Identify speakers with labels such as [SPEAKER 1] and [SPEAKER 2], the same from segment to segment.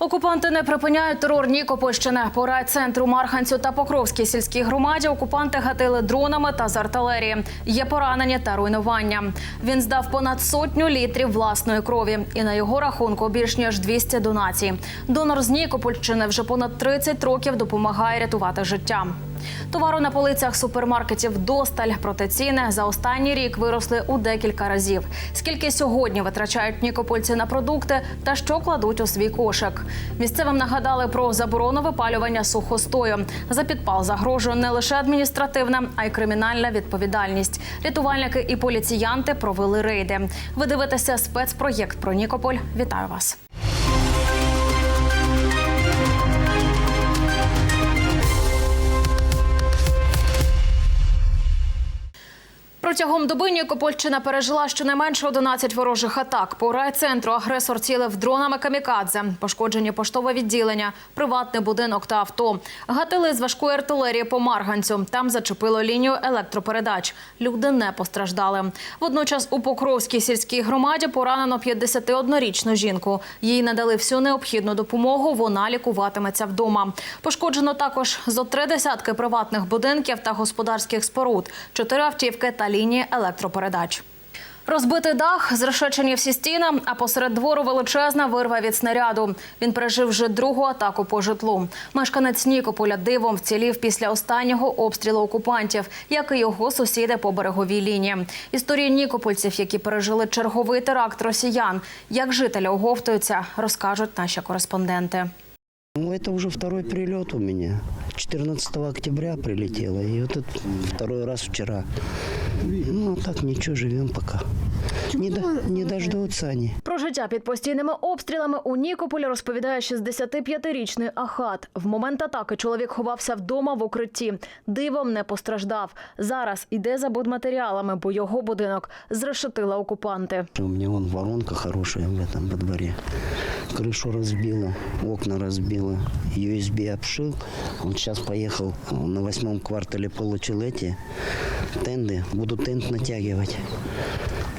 [SPEAKER 1] Окупанти не припиняють терор Нікопольщини. По райцентру Марханцю та Покровській сільській громаді окупанти гатили дронами та з артилерії. Є поранені та руйнування. Він здав понад сотню літрів власної крові, і на його рахунку більш ніж 200 донацій. Донор з Нікопольщини вже понад 30 років допомагає рятувати життя. Товару на полицях супермаркетів досталь, проте ціни за останній рік виросли у декілька разів. Скільки сьогодні витрачають нікопольці на продукти та що кладуть у свій кошик? Місцевим нагадали про заборону випалювання сухостою. За підпал загрожує не лише адміністративна, а й кримінальна відповідальність. Рятувальники і поліціянти провели рейди. Ви дивитеся спецпроєкт про Нікополь. Вітаю вас. Протягом доби Нікопольщина пережила щонайменше 11 ворожих атак. По райцентру агресор цілив дронами камікадзе. Пошкоджені поштове відділення, приватний будинок та авто. Гатили з важкої артилерії по Марганцю. Там зачепило лінію електропередач. Люди не постраждали. Водночас у Покровській сільській громаді поранено 51-річну жінку. Їй надали всю необхідну допомогу. Вона лікуватиметься вдома. Пошкоджено також зо три десятки приватних будинків та господарських споруд, чотири автівки та лінії електропередач. Розбитий дах, зрешечені всі стіни, а посеред двору величезна вирва від снаряду. Він пережив вже другу атаку по житлу. Мешканець Нікополя дивом вцілів після останнього обстрілу окупантів, як і його сусіди по береговій лінії. Історії нікопольців, які пережили черговий теракт росіян, як жителі оговтуються, розкажуть наші кореспонденти.
[SPEAKER 2] Ну, это уже второй прилет у меня. 14 октября прилетело, и вот это второй раз вчера. Ну, а так ничего, живем пока. Не, до- не дождутся они.
[SPEAKER 1] Про життя під постійними обстрілами у Нікополі розповідає 65-річний Ахат. В момент атаки чоловік ховався вдома в укритті. Дивом не постраждав. Зараз іде за будматеріалами, бо його будинок зрешетили окупанти.
[SPEAKER 2] У меня вон воронка хорошая в этом во дворе. Крышу разбила, окна разбила, USB обшил. Он сейчас поехал на восьмом квартале, получил эти тенды. Буду тент натягивать.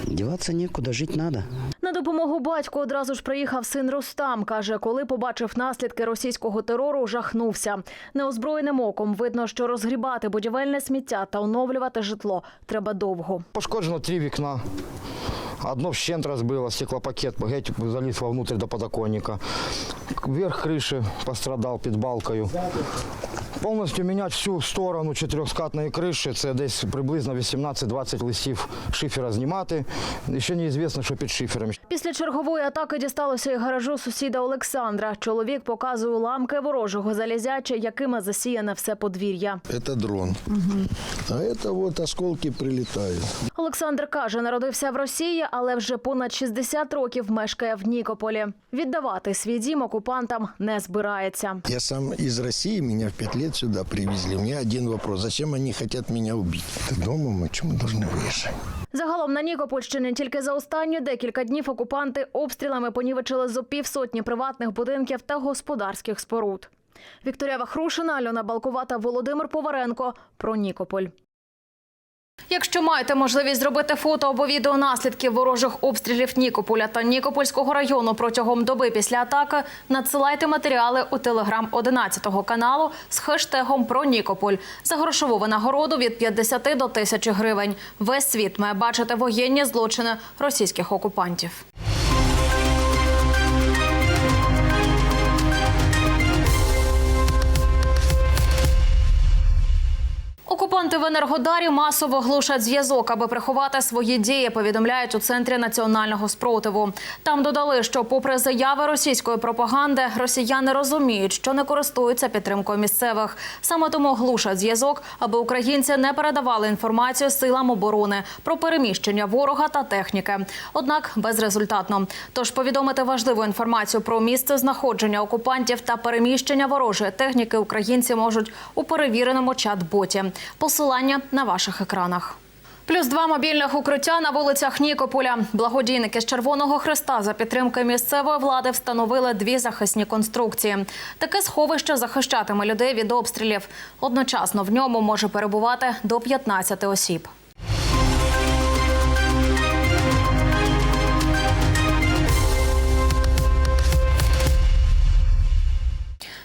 [SPEAKER 2] Деваться некуда, жить надо.
[SPEAKER 1] На допомогу батьку одразу ж приїхав син Рустам. Каже, коли побачив наслідки російського терору, жахнувся. Неозброєним оком видно, що розгрібати будівельне сміття та оновлювати житло треба довго.
[SPEAKER 3] Пошкоджено три вікна. Одно вщент розбило, стеклопакет геть заліз вовнутрь до подоконника. Верх криші пострадав під балкою. Повністю міняти всю сторону чотирьохскатної криші, це десь приблизно 18-20 листів шифера знімати. І ще неізвісно, що під шифером.
[SPEAKER 1] Після чергової атаки дісталося і гаражу сусіда Олександра. Чоловік показує уламки ворожого залізяча, якими засіяне все подвір'я.
[SPEAKER 4] Это дрон. А это вот осколки прилетают.
[SPEAKER 1] Олександр каже, народився в Росії, але вже понад 60 років мешкає в Нікополі. Віддавати свій дім окупантам не збирається.
[SPEAKER 4] Я сам из России, меня в пять лет сюда привезли. У меня один вопрос. Зачем они хотят меня убить? Дома мы чему должны выезжать?
[SPEAKER 1] Загалом на Нікопольщині тільки за останні декілька днів окупанти обстрілами понівечили зо півсотні приватних будинків та господарських споруд. Вікторія Вахрушина, Альона Балкувата, Володимир Поваренко про Нікополь. Якщо маєте можливість зробити фото або відео наслідків ворожих обстрілів Нікополя та Нікопольського району протягом доби після атаки, надсилайте матеріали у телеграм 11 каналу з хештегом про Нікополь за грошову винагороду від 50 до 1000 гривень. Весь світ має бачити воєнні злочини російських окупантів. Окупанти Енергодарі масово глушать зв'язок, аби приховати свої дії. Повідомляють у центрі національного спротиву. Там додали, що, попри заяви російської пропаганди, росіяни розуміють, що не користуються підтримкою місцевих. Саме тому глушать зв'язок, аби українці не передавали інформацію силам оборони про переміщення ворога та техніки. Однак безрезультатно. Тож повідомити важливу інформацію про місце знаходження окупантів та переміщення ворожої техніки українці можуть у перевіреному чат-боті. Посилання на ваших екранах. Плюс два мобільних укриття на вулицях Нікополя. Благодійники з Червоного Хреста за підтримки місцевої влади встановили дві захисні конструкції. Таке сховище захищатиме людей від обстрілів. Одночасно в ньому може перебувати до 15 осіб.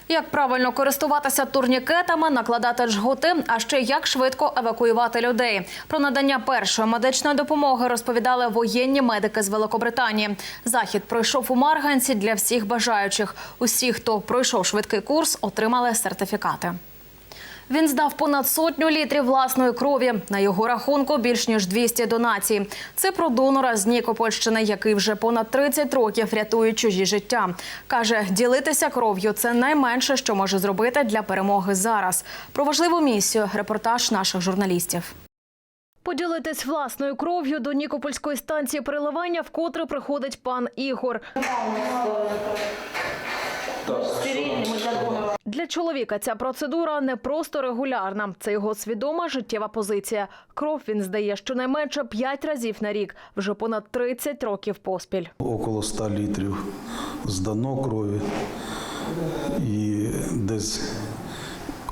[SPEAKER 1] Як правильно користуватися турнікетами, накладати жгути, а ще як швидко евакуювати людей. Про надання першої медичної допомоги розповідали воєнні медики з Великобританії. Захід пройшов у Марганці для всіх бажаючих. Усі, хто пройшов швидкий курс, отримали сертифікати. Він здав понад сотню літрів власної крові. На його рахунку більш ніж 200 донацій. Це про донора з Нікопольщини, який вже понад 30 років рятує чужі життя. Каже, ділитися кров'ю це найменше, що може зробити для перемоги зараз. Про важливу місію репортаж наших журналістів. Поділитись власною кров'ю до Нікопольської станції переливання вкотре приходить пан Ігор. Для чоловіка ця процедура не просто регулярна. Це його свідома життєва позиція. Кров він здає щонайменше 5 разів на рік, вже понад 30 років поспіль.
[SPEAKER 5] около 100 літрів здано крові і десь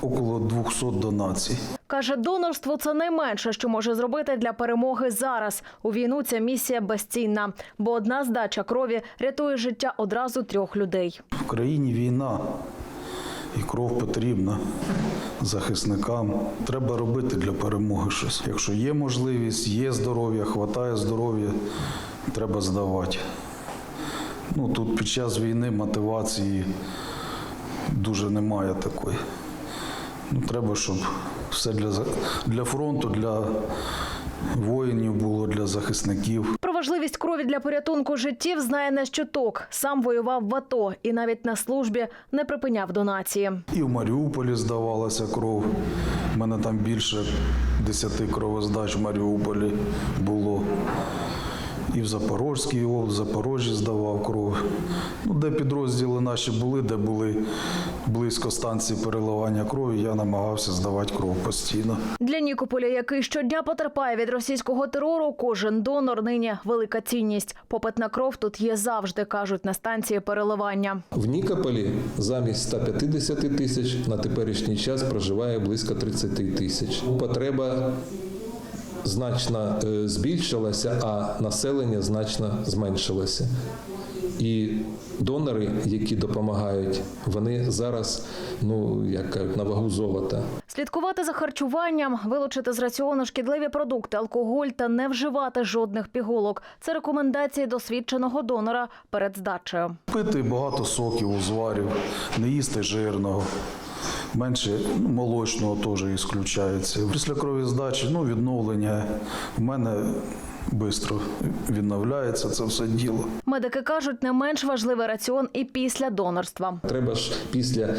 [SPEAKER 5] около 200 донацій.
[SPEAKER 1] Каже, донорство це найменше, що може зробити для перемоги зараз. У війну ця місія безцінна, бо одна здача крові рятує життя одразу трьох людей.
[SPEAKER 5] В країні війна, і кров потрібна захисникам. Треба робити для перемоги щось. Якщо є можливість, є здоров'я, хватає здоров'я, треба здавати. Ну, тут під час війни мотивації дуже немає такої. Ну, треба, щоб все для, для фронту, для воїнів було, для захисників.
[SPEAKER 1] Важливість крові для порятунку життів знає не щоток. Сам воював в АТО і навіть на службі не припиняв донації.
[SPEAKER 5] І в Маріуполі здавалася кров. У мене там більше десяти кровоздач в Маріуполі було. І в Запорозькій області, в Запорожжі здавав кров. Ну, де підрозділи наші були, де були близько станції переливання крові, я намагався здавати кров постійно.
[SPEAKER 1] Для Нікополя, який щодня потерпає від російського терору, кожен донор нині велика цінність. Попит на кров тут є завжди, кажуть на станції переливання.
[SPEAKER 6] В Нікополі замість 150 тисяч на теперішній час проживає близько 30 тисяч. Потреба значно е, збільшилася, а населення значно зменшилося. І донори, які допомагають, вони зараз, ну як кажуть, на вагу золота.
[SPEAKER 1] Слідкувати за харчуванням, вилучити з раціону шкідливі продукти, алкоголь та не вживати жодних пігулок. Це рекомендації досвідченого донора перед здачею.
[SPEAKER 5] Пити багато соків, узварів, не їсти жирного. Менше молочного теж ісключається. Після кровіздачі ну, відновлення в мене швидко відновляється це все діло.
[SPEAKER 1] Медики кажуть, не менш важливий раціон і після донорства.
[SPEAKER 6] Треба ж після е,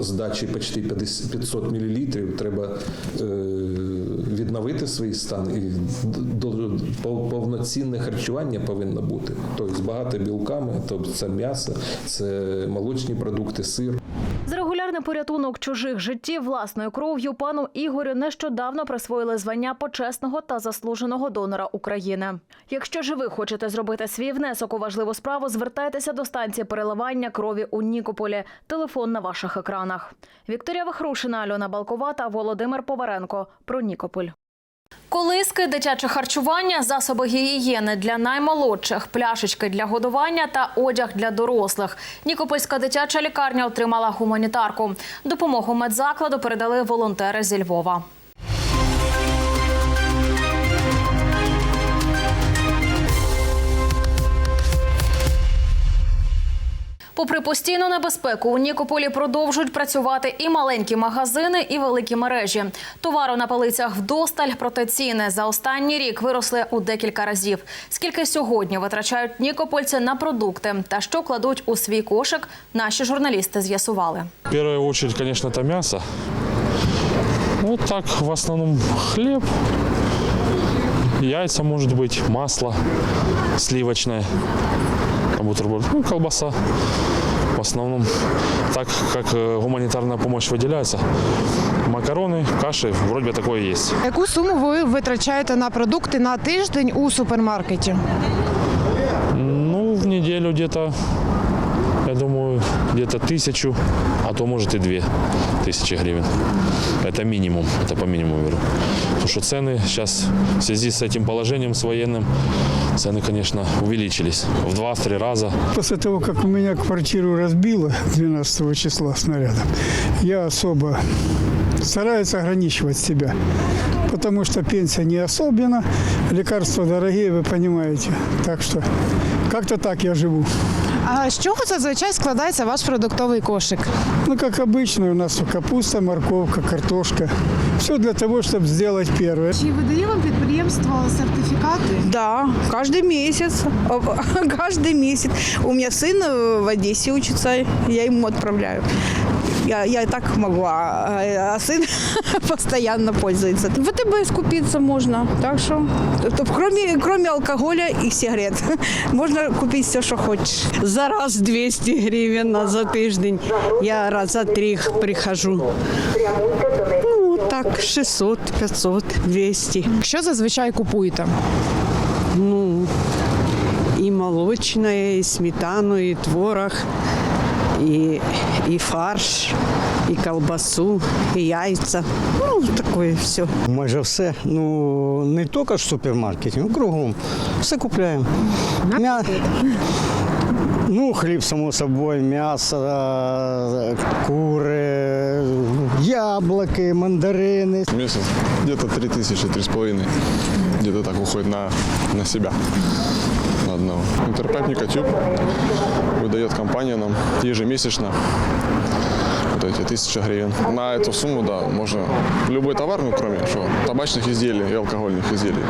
[SPEAKER 6] здачі почти 50 500 мл треба е, відновити свій стан і до, до- повноцінне харчування повинно бути. Тобто багато білками, тобто це м'ясо, це молочні продукти, сир.
[SPEAKER 1] Регулярний порятунок чужих життів власною кров'ю пану Ігорю нещодавно присвоїли звання почесного та заслуженого донора України. Якщо ж ви хочете зробити свій внесок у важливу справу, звертайтеся до станції переливання крові у Нікополі. Телефон на ваших екранах. Вікторія Вахрушина, Альона Балкова та Володимир Поваренко про Нікополь. Колиски, дитяче харчування, засоби гігієни для наймолодших, пляшечки для годування та одяг для дорослих. Нікопольська дитяча лікарня отримала гуманітарку. Допомогу медзакладу передали волонтери зі Львова. Попри постійну небезпеку, у Нікополі продовжують працювати і маленькі магазини, і великі мережі. Товару на полицях вдосталь, проте ціни за останній рік виросли у декілька разів. Скільки сьогодні витрачають нікопольці на продукти та що кладуть у свій кошик, наші журналісти з'ясували.
[SPEAKER 7] В первую очередь, конечно, это мясо. Вот так, в основном хлеб, яйца, может быть, масло сливочное, там бутерброд, ну, колбаса. В основном, так как э, гуманитарная помощь выделяется, макароны, каши, вроде бы такое есть.
[SPEAKER 8] Яку суму ви витрачаєте на продукти на тиждень у супермаркеті?
[SPEAKER 7] Ну, в неделю где-то, я думаю, где-то тысячу, а то может и две тысячи гривен. Это минимум, это по минимуму говорю. Потому что цены сейчас в связи с этим положением, с военным, цены, конечно, увеличились в два-три раза.
[SPEAKER 9] После того, как у меня квартиру разбило 12 числа снарядом, я особо стараюсь ограничивать себя, потому что пенсия не особенно, лекарства дорогие, вы понимаете. Так что как-то так я живу.
[SPEAKER 8] А з чого зазвичай складається ваш продуктовий кошик?
[SPEAKER 9] Ну, как обычно, у нас капуста, морковка, картошка. Все для того, чтобы сделать первое.
[SPEAKER 8] Чи видає вам підприємство сертифікати?
[SPEAKER 10] Да, каждый месяц. Каждый месяц. У меня сын э, в Одессе учится, я ему отправляю. Я, я и так могу, а, а сын постоянно пользуется. В ВТБ скупиться можно, так что, то, кроме, кроме алкоголя и сигарет, можно купить все, что хочешь.
[SPEAKER 11] За раз 200 гривень а за тиждень. Я раз за три прихожу. Ну, так, 600, 500, 200.
[SPEAKER 8] Що зазвичай купуєте?
[SPEAKER 11] Ну, і молочне, і сметану, і творог, І, і фарш, і колбасу, і яйця. Ну, таке все.
[SPEAKER 12] Майже все. Ну не тільки в супермаркеті, ну кругом. Все купляємо. М'я... Ну, хліб, само собою, м'ясо, кури, яблуки, мандарини.
[SPEAKER 13] Месяц где-то три тысячи, три с половиной. Где-то так уходит на, на себя На одного. Интерпайп Никотюб выдает компания нам ежемесячно вот эти тысячи гривен. На эту сумму, да, можно любой товар, ну, кроме что, табачных изделий и алкогольных изделий.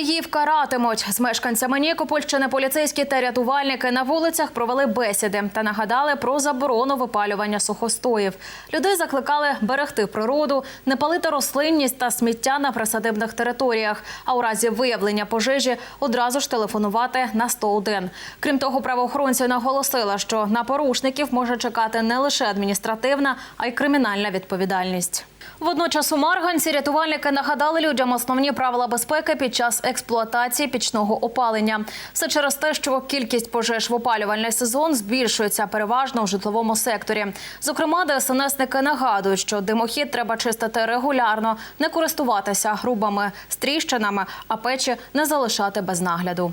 [SPEAKER 1] Паліїв каратимуть. З мешканцями Нікопольщини поліцейські та рятувальники на вулицях провели бесіди та нагадали про заборону випалювання сухостоїв. Людей закликали берегти природу, не палити рослинність та сміття на присадибних територіях. А у разі виявлення пожежі одразу ж телефонувати на 101. Крім того, правоохоронці наголосили, що на порушників може чекати не лише адміністративна, а й кримінальна відповідальність. Водночас у Марганці рятувальники нагадали людям основні правила безпеки під час експлуатації пічного опалення. Все через те, що кількість пожеж в опалювальний сезон збільшується переважно в житловому секторі. Зокрема, ДСНСники нагадують, що димохід треба чистити регулярно, не користуватися грубими стріщинами, а печі не залишати без нагляду.